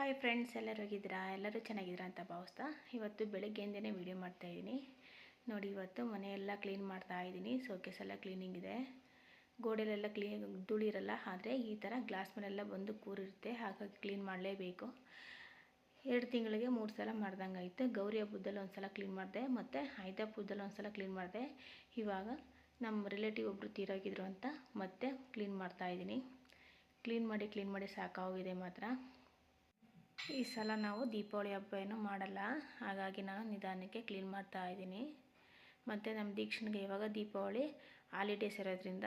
Hi friends ಎಲ್ಲರೂ ಹೋಗಿದ್ದೀರಾ? ಎಲ್ಲರೂ ಚೆನ್ನಾಗಿದ್ದೀರಾ ಅಂತ ಭಾವಿಸ್ತಾ ಇವತ್ತು ಬೆಳಗ್ಗೆಯಿಂದನೇ ವೀಡಿಯೋ ಮಾಡ್ತಾಯಿದ್ದೀನಿ ನೋಡಿ, ಇವತ್ತು ಮನೆಯೆಲ್ಲ ಕ್ಲೀನ್ ಮಾಡ್ತಾ ಇದ್ದೀನಿ. ಸೋಕೇಸ್ ಎಲ್ಲ ಕ್ಲೀನಿಂಗ್ ಇದೆ. ಗೋಡೆಲೆಲ್ಲ ಕ್ಲೀನ್ ಧೂಳಿರಲ್ಲ, ಆದರೆ ಈ ಥರ ಗ್ಲಾಸ್ ಮೇಲೆಲ್ಲ ಬಂದು ಕೂರಿರುತ್ತೆ. ಹಾಗಾಗಿ ಕ್ಲೀನ್ ಮಾಡಲೇಬೇಕು. ಎರಡು ತಿಂಗಳಿಗೆ ಮೂರು ಸಲ ಮಾಡ್ದಂಗೆ ಆಯಿತು ಗೌರಿ ಹಬ್ಬದಲ್ಲಿ ಒಂದು ಸಲ ಕ್ಲೀನ್ ಮಾಡಿದೆ, ಮತ್ತು ಆಯ್ತಾ ಹಬ್ಬದಲ್ಲಿ ಒಂದು ಸಲ ಕ್ಲೀನ್ ಮಾಡಿದೆ. ಇವಾಗ ನಮ್ಮ ರಿಲೇಟಿವ್ ಒಬ್ಬರು ತೀರೋಗಿದ್ರು ಅಂತ ಮತ್ತೆ ಕ್ಲೀನ್ ಮಾಡ್ತಾಯಿದ್ದೀನಿ ಕ್ಲೀನ್ ಮಾಡಿ ಕ್ಲೀನ್ ಮಾಡಿ ಸಾಕಾಗಿದೆ ಮಾತ್ರ. ಈ ಸಲ ನಾವು ದೀಪಾವಳಿ ಹಬ್ಬ ಏನು ಮಾಡಲ್ಲ. ಹಾಗಾಗಿ ನಾನು ನಿಧಾನಕ್ಕೆ ಕ್ಲೀನ್ ಮಾಡ್ತಾ ಇದ್ದೀನಿ. ಮತ್ತು ನಮ್ಮ ದೀಕ್ಷಣಿಗೆ ಇವಾಗ ದೀಪಾವಳಿ ಹಾಲಿಡೇಸ್ ಇರೋದ್ರಿಂದ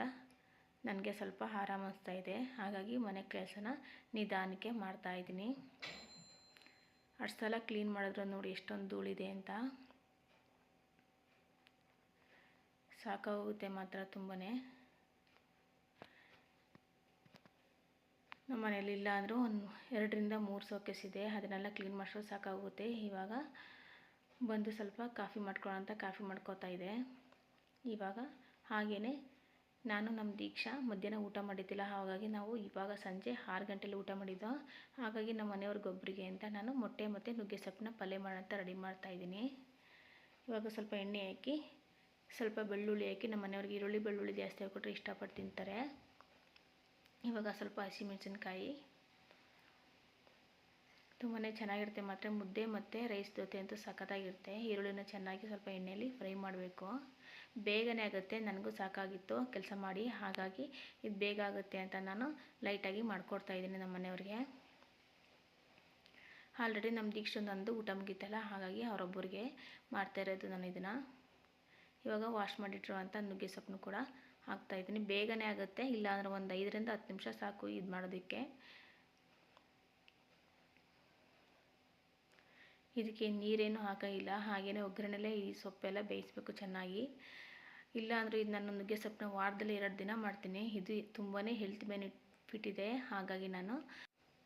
ನನಗೆ ಸ್ವಲ್ಪ ಆರಾಮ ಅನಿಸ್ತಾ ಇದೆ. ಹಾಗಾಗಿ ಮನೆ ಕೆಲಸನ ನಿಧಾನಕ್ಕೆ ಮಾಡ್ತಾ ಇದ್ದೀನಿ. ಅಷ್ಟು ಸಲ ಕ್ಲೀನ್ ಮಾಡಿದ್ರೆ ನೋಡಿ ಎಷ್ಟೊಂದು ಧೂಳಿದೆ ಅಂತ. ಸಾಕಾಗುತ್ತೆ ಮಾತ್ರ ತುಂಬಾ ನಮ್ಮ ಮನೇಲಿ ಇಲ್ಲ ಅಂದರೂ ಒಂದು ಎರಡರಿಂದ ಮೂರು ಸೋಕೇಸ್ ಇದೆ. ಅದನ್ನೆಲ್ಲ ಕ್ಲೀನ್ ಮಾಡಿಸೋ ಸಾಕಾಗುತ್ತೆ. ಇವಾಗ ಬಂದು ಸ್ವಲ್ಪ ಕಾಫಿ ಮಾಡ್ಕೊಳ್ಳೋ ಅಂತ ಕಾಫಿ ಮಾಡ್ಕೋತಾ ಇದೆ. ಇವಾಗ ಹಾಗೆಯೇ ನಾನು ನಮ್ಮ ದೀಕ್ಷಾ ಮಧ್ಯಾಹ್ನ ಊಟ ಮಾಡಿದ್ದಿಲ್ಲ. ಹಾಗಾಗಿ ನಾವು ಇವಾಗ ಸಂಜೆ ಆರು ಗಂಟೆಲಿ ಊಟ ಮಾಡಿದ್ದೋ. ಹಾಗಾಗಿ ನಮ್ಮ ಮನೆಯವ್ರಿಗೊಬ್ಬರಿಗೆ ಅಂತ ನಾನು ಮೊಟ್ಟೆ ಮತ್ತು ನುಗ್ಗೆ ಸೊಪ್ಪನ್ನ ಪಲ್ಯ ಮಾಡೋಂತ ರೆಡಿ ಮಾಡ್ತಾಯಿದ್ದೀನಿ ಇವಾಗ ಸ್ವಲ್ಪ ಎಣ್ಣೆ ಹಾಕಿ ಸ್ವಲ್ಪ ಬೆಳ್ಳುಳ್ಳಿ ಹಾಕಿ ನಮ್ಮ ಮನೆಯವ್ರಿಗೆ ಈರುಳ್ಳಿ ಬೆಳ್ಳುಳ್ಳಿ ಜಾಸ್ತಿ ಹಾಕ್ಕೊಟ್ರೆ ಇಷ್ಟಪಟ್ಟು ತಿಂತಾರೆ. ಇವಾಗ ಸ್ವಲ್ಪ ಹಸಿಮೆಣಸಿನ್ಕಾಯಿ ತುಂಬಾ ಚೆನ್ನಾಗಿರುತ್ತೆ. ಮಾತ್ರ ಮುದ್ದೆ ಮತ್ತು ರೈಸ್ ಜೊತೆ ಅಂತೂ ಸಖತ್ತಾಗಿರುತ್ತೆ. ಈರುಳ್ಳಿನ ಚೆನ್ನಾಗಿ ಸ್ವಲ್ಪ ಎಣ್ಣೆಯಲ್ಲಿ ಫ್ರೈ ಮಾಡಬೇಕು. ಬೇಗನೆ ಆಗುತ್ತೆ. ನನಗೂ ಸಾಕಾಗಿತ್ತು ಕೆಲಸ ಮಾಡಿ. ಹಾಗಾಗಿ ಇದು ಬೇಗ ಆಗುತ್ತೆ ಅಂತ ನಾನು ಲೈಟಾಗಿ ಮಾಡಿಕೊಡ್ತಾ ಇದ್ದೀನಿ ನಮ್ಮ ಮನೆಯವ್ರಿಗೆ. ಆಲ್ರೆಡಿ ನಮ್ಮ ದೀಕ್ಷೊಂದೊಂದು ಊಟ ಮುಗಿತಲ್ಲ, ಹಾಗಾಗಿ ಅವರೊಬ್ಬರಿಗೆ ಮಾಡ್ತಾ ಇರೋದು ನಾನು ಇದನ್ನು. ಇವಾಗ ವಾಶ್ ಮಾಡಿಟ್ಟಿರುವಂಥ ನುಗ್ಗೆ ಸೊಪ್ಪನ್ನು ಕೂಡ ಹಾಕ್ತಾಯಿದ್ದೀನಿ ಬೇಗನೆ ಆಗುತ್ತೆ. ಇಲ್ಲಾಂದರೆ ಒಂದು ಐದರಿಂದ ಹತ್ತು ನಿಮಿಷ ಸಾಕು ಇದು ಮಾಡೋದಕ್ಕೆ. ಇದಕ್ಕೆ ನೀರೇನು ಹಾಕೋಂಗಿಲ್ಲ ಹಾಗೆಯೇ ಒಗ್ಗರಣೆಲೇ ಈ ಸೊಪ್ಪೆಲ್ಲ ಬೇಯಿಸ್ಬೇಕು ಚೆನ್ನಾಗಿ. ಇಲ್ಲಾಂದರೂ ಇದು ನಾನು ನುಗ್ಗೆ ಸೊಪ್ಪನ್ನ ವಾರದಲ್ಲಿ ಎರಡು ದಿನ ಮಾಡ್ತೀನಿ. ಇದು ತುಂಬಾ ಹೆಲ್ತ್ ಬೆನಿಫಿಟ್ ಇದೆ. ಹಾಗಾಗಿ ನಾನು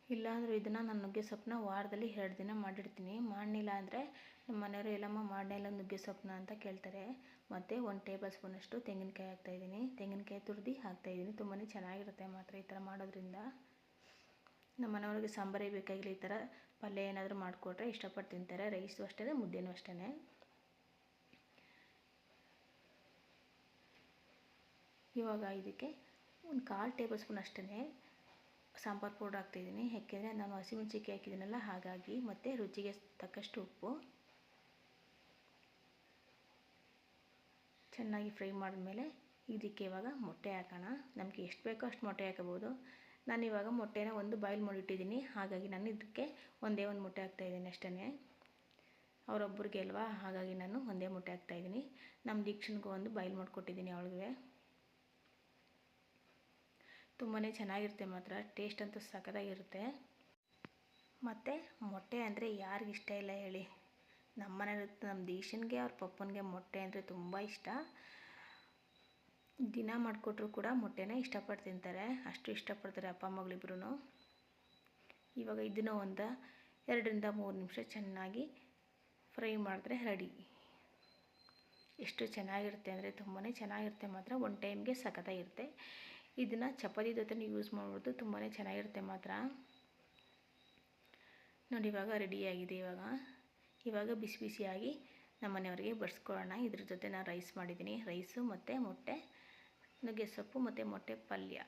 ಇಲ್ಲಾಂದರೂ ಇದನ್ನು ನಾನು ನುಗ್ಗೆ ಸೊಪ್ಪನ್ನ ವಾರದಲ್ಲಿ ಎರಡು ದಿನ ಮಾಡಿಡ್ತೀನಿ. ಮಾಡಲಿಲ್ಲ ಅಂದರೆ ನಮ್ಮ ಮನೆಯವರು, ಎಲ್ಲಮ್ಮ ಮಾಡಲಿಲ್ಲ ನುಗ್ಗೆ ಸೊಪ್ಪನ್ನ ಅಂತ ಕೇಳ್ತಾರೆ. ಮತ್ತು ಒಂದು ಟೇಬಲ್ ಸ್ಪೂನಷ್ಟು ತೆಂಗಿನಕಾಯಿ ಹಾಕ್ತಾಯಿದ್ದೀನಿ ತೆಂಗಿನಕಾಯಿ ತುರಿದು ಹಾಕ್ತಾಯಿದ್ದೀನಿ ತುಂಬಾ ಚೆನ್ನಾಗಿರುತ್ತೆ ಮಾತ್ರ ಈ ಥರ ಮಾಡೋದ್ರಿಂದ. ನಮ್ಮ ಮನೆಯವ್ರಿಗೆ ಸಾಂಬಾರೇ ಬೇಕಾಗಿಲ್ಲ ಈ ಥರ. ಪಲ್ಯ ಏನಾದರೂ ಮಾಡಿಕೊಟ್ರೆ ಇಷ್ಟಪಟ್ಟು ತಿಂತಾರೆ. ರೈಸು ಅಷ್ಟೇ, ಮುದ್ದೆನೂ ಅಷ್ಟೇ. ಇವಾಗ ಇದಕ್ಕೆ ಒಂದು ಕಾಲು ಟೇಬಲ್ ಸ್ಪೂನ್ ಅಷ್ಟೇ. ಸಾಂಬಾರು ಪೌಡ್ರ್ ಹಾಕ್ತಿದ್ದೀನಿ. ಯಾಕೆಂದರೆ ನಾನು ಹಸಿಮೆಣ್ಸಿಕಾಯಿ ಹಾಕಿದ್ದೀನಲ್ಲ, ಹಾಗಾಗಿ ಮತ್ತು ರುಚಿಗೆ ತಕ್ಕಷ್ಟು ಉಪ್ಪು. ಚೆನ್ನಾಗಿ ಫ್ರೈ ಮಾಡಿದ್ಮೇಲೆ ಇದಕ್ಕೆ ಇವಾಗ ಮೊಟ್ಟೆ ಹಾಕೋಣ. ನಮಗೆ ಎಷ್ಟು ಬೇಕೋ ಅಷ್ಟು ಮೊಟ್ಟೆ ಹಾಕಬೋದು. ನಾನು ಇವಾಗ ಮೊಟ್ಟೆನ ಒಂದು ಬಾಯ್ಲ್ ಮಾಡಿಟ್ಟಿದ್ದೀನಿ ಹಾಗಾಗಿ ನಾನು ಇದಕ್ಕೆ ಒಂದೇ ಒಂದು ಮೊಟ್ಟೆ ಹಾಕ್ತಾಯಿದ್ದೀನಿ ಅಷ್ಟೇ ಅವರೊಬ್ಬರಿಗೆ ಅಲ್ವಾ? ಹಾಗಾಗಿ ನಾನು ಒಂದೇ ಮೊಟ್ಟೆ ಹಾಕ್ತಾಯಿದ್ದೀನಿ ನಮ್ಮ ದೀಕ್ಷನ್ಗೂ ಒಂದು ಬಾಯ್ಲ್ ಮಾಡಿಕೊಟ್ಟಿದ್ದೀನಿ ಅವಳಿಗೆ. ತುಂಬಾ ಚೆನ್ನಾಗಿರುತ್ತೆ ಮಾತ್ರ ಟೇಸ್ಟ್ ಅಂತೂ ಸಖತ್ತಾಗಿರುತ್ತೆ. ಮತ್ತು ಮೊಟ್ಟೆ ಅಂದರೆ ಯಾರಿಗೆ ಇಷ್ಟ ಇಲ್ಲ ಹೇಳಿ. ನಮ್ಮ ಮನೇಲಿ ನಮ್ಮ ದೇಶನಿಗೆ ಅವ್ರ ಪಪ್ಪನಿಗೆ ಮೊಟ್ಟೆ ಅಂದರೆ ತುಂಬ ಇಷ್ಟ. ದಿನ ಮಾಡಿಕೊಟ್ರು ಕೂಡ ಮೊಟ್ಟೆನ ಇಷ್ಟಪಟ್ಟು ತಿಂತಾರೆ, ಅಷ್ಟು ಇಷ್ಟಪಡ್ತಾರೆ ಅಪ್ಪ ಮಗಳಿಬ್ರು ಇವಾಗ ಇದನ್ನು ಒಂದು ಎರಡರಿಂದ ಮೂರು ನಿಮಿಷ ಚೆನ್ನಾಗಿ ಫ್ರೈ ಮಾಡಿದ್ರೆ ರೆಡಿ. ಎಷ್ಟು ಚೆನ್ನಾಗಿರುತ್ತೆ ಅಂದರೆ ತುಂಬಾ ಚೆನ್ನಾಗಿರುತ್ತೆ ಮಾತ್ರ ಒನ್ ಟೈಮ್ಗೆ ಸಖತ್ತಾಗಿರುತ್ತೆ. ಇದನ್ನು ಚಪಾತಿ ಜೊತೆ ಯೂಸ್ ಮಾಡ್ಬೋದು ತುಂಬಾ ಚೆನ್ನಾಗಿರುತ್ತೆ ಮಾತ್ರ. ನೋಡಿ ಇವಾಗ ರೆಡಿಯಾಗಿದೆ ಇವಾಗ. ಇವಾಗ ಬಿಸಿ ಬಿಸಿಯಾಗಿ ನಮ್ಮ ಮನೆಯವರಿಗೆ ಬಡಿಸ್ಕೊಳ್ಳೋಣ. ಇದ್ರ ಜೊತೆ ನಾನು ರೈಸ್ ಮಾಡಿದ್ದೀನಿ. ರೈಸು ಮತ್ತು ಮೊಟ್ಟೆ, ನುಗ್ಗೆ ಸೊಪ್ಪು ಮತ್ತು ಮೊಟ್ಟೆ ಪಲ್ಯ.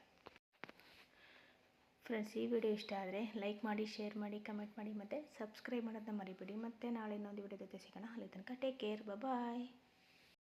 ಫ್ರೆಂಡ್ಸ್ ಈ ವಿಡಿಯೋ ಇಷ್ಟ ಆದರೆ ಲೈಕ್ ಮಾಡಿ ಶೇರ್ ಮಾಡಿ ಕಮೆಂಟ್ ಮಾಡಿ ಮತ್ತು ಸಬ್ಸ್ಕ್ರೈಬ್ ಮಾಡೋದನ್ನ ಮರಿಬೇಡಿ. ಮತ್ತು ನಾಳೆ ಇನ್ನೊಂದು ವಿಡಿಯೋ ಜೊತೆ ಸಿಗೋಣ. ಅಲ್ಲಿ ತನಕ ಟೇಕ್ ಕೇರ್ ಬಾಯ್